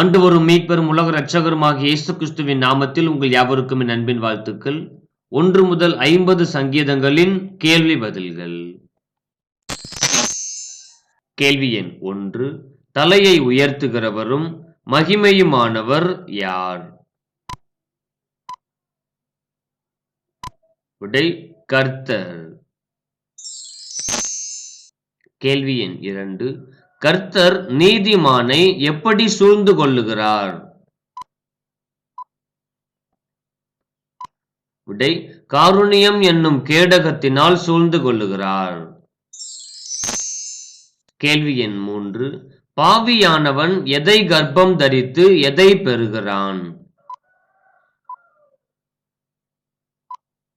அன்றுவரும் மீட்பெரும் உலக இரட்சகருமாக இயேசு கிறிஸ்துவின் நாமத்தில் உங்கள் யாவருக்கும் என் அன்பின் வாழ்த்துக்கள். ஒன்று முதல் ஐம்பது சங்கீதங்களின் கேள்வி பதில்கள். கேள்வி எண் ஒன்று. தலையை உயர்த்துகிறவரும் மகிமையுமானவர் யார்? விடை கர்த்தர். கேள்வி எண் இரண்டு. கர்த்தர் நீதிமானை எப்படி சூழ்ந்து கொள்ளுகிறார்? விடை காருணியம் என்னும் கேடகத்தினால் சூழ்ந்து கொள்ளுகிறார். கேள்வி எண் மூன்று பாவியானவன் எதை கர்ப்பம் தரித்து எதை பெறுகிறான்?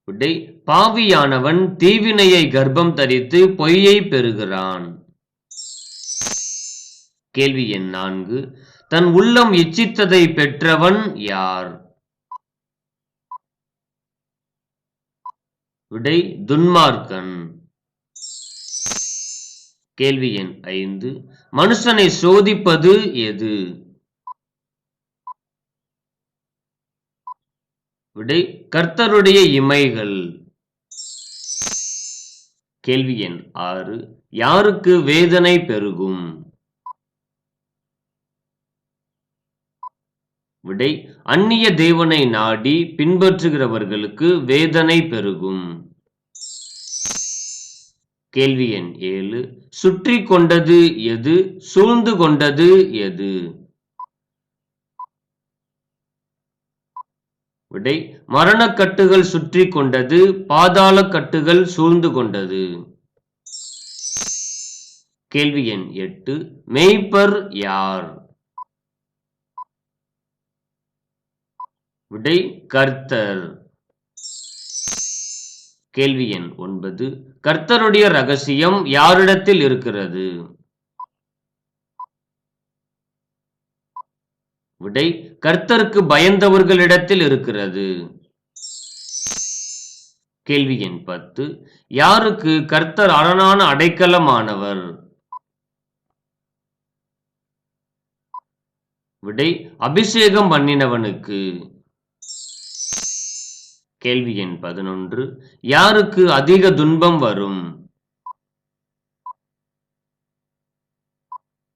விடை பாவியானவன் தீவினையை கர்ப்பம் தரித்து பொய்யை பெறுகிறான். கேள்வி எண் நான்கு. தன் உள்ளம் இச்சித்ததை பெற்றவன் யார்? விடை துன்மார்க்கன். கேள்வி எண் ஐந்து. மனுஷனை சோதிப்பது எது? விடை கர்த்தருடைய இமைகள். கேள்வி எண் ஆறு. யாருக்கு வேதனை பெருகும்? விடை அந்நிய தேவனை நாடி பின்பற்றுகிறவர்களுக்கு வேதனை பெருகும். கேள்வி எண் ஏழு. சுற்றி கொண்டது எது சூழ்ந்து கொண்டது எது? விடை மரணக்கட்டுகள் சுற்றி கொண்டது பாதாள கட்டுகள் சூழ்ந்து கொண்டது. கேள்வி எண் எட்டு. மெய்ப்பர் யார்? விடை கர்த்தர் கேள்வி எண் ஒன்பது. கர்த்தருடைய ரகசியம் யாரிடத்தில் இருக்கிறது? விடை கர்த்தருக்கு பயந்தவர்களிடத்தில் இருக்கிறது. கேள்வி எண் பத்து. யாருக்கு கர்த்தர் அரணான அடைக்கலமானவர்? விடை அபிஷேகம் பண்ணினவனுக்கு. கேள்வி எண் பதினொன்று. யாருக்கு அதிக துன்பம் வரும்?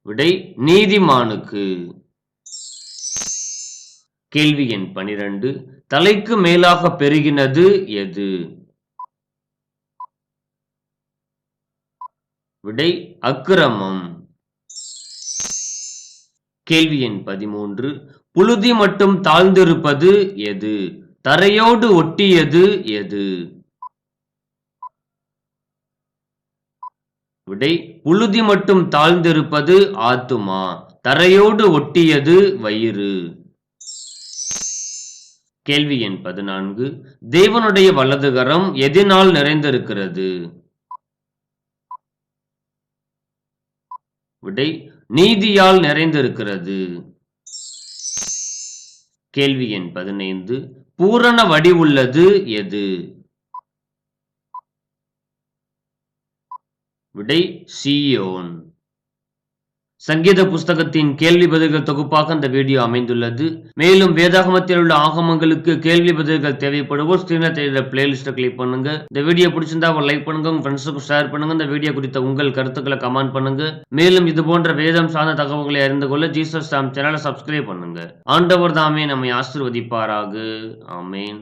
விடை நீதிமானுக்கு. கேள்வி எண் பனிரெண்டு. தலைக்கு மேலாக பெருகினது எது? விடை அக்கிரமம். கேள்வி எண் பதிமூன்று. புழுதி மட்டும் தாழ்ந்திருப்பது எது? தரையோடு ஒட்டியது எது? விடை புழுதி மட்டும் தாழ்ந்திருப்பது ஆத்துமா. தரையோடு ஒட்டியது வயிறு. கேள்வி எண் பதினான்கு. தேவனுடைய வலதுகரம் எதினால் நிறைந்திருக்கிறது? விடை நீதியால் நிறைந்திருக்கிறது. கேள்வி எண் பதினைந்து. பூரண வடிவுள்ளது எது? விடை சியோன் சங்கீத புஸ்தகத்தின் கேள்வி பதில்கள் தொகுப்பாக இந்த வீடியோ அமைந்துள்ளது. மேலும் வேதாகமத்தில் உள்ள ஆகமங்களுக்கு கேள்வி பதில்கள் தேவைப்படுவோர் ஸ்கிரீனில் தெரிகிற பிளேலிஸ்ட்டை கிளிக் பண்ணுங்க. இந்த வீடியோ பிடிச்சிருந்தா ஒரு லைக் பண்ணுங்க உங்க ஃப்ரெண்ட்ஸுக்கு ஷேர் பண்ணுங்க. இந்த வீடியோ குறித்த உங்கள் கருத்துக்களை கமெண்ட் பண்ணுங்க. மேலும் இது போன்ற வேதம் சார்ந்த தகவல்களை அறிந்து கொள்ள ஜீசஸ் சாம் சேனலை சப்ஸ்கிரைப் பண்ணுங்க. ஆண்டவர் தாமே நம்மை ஆசிர்வதிப்பாராக. ஆமேன்.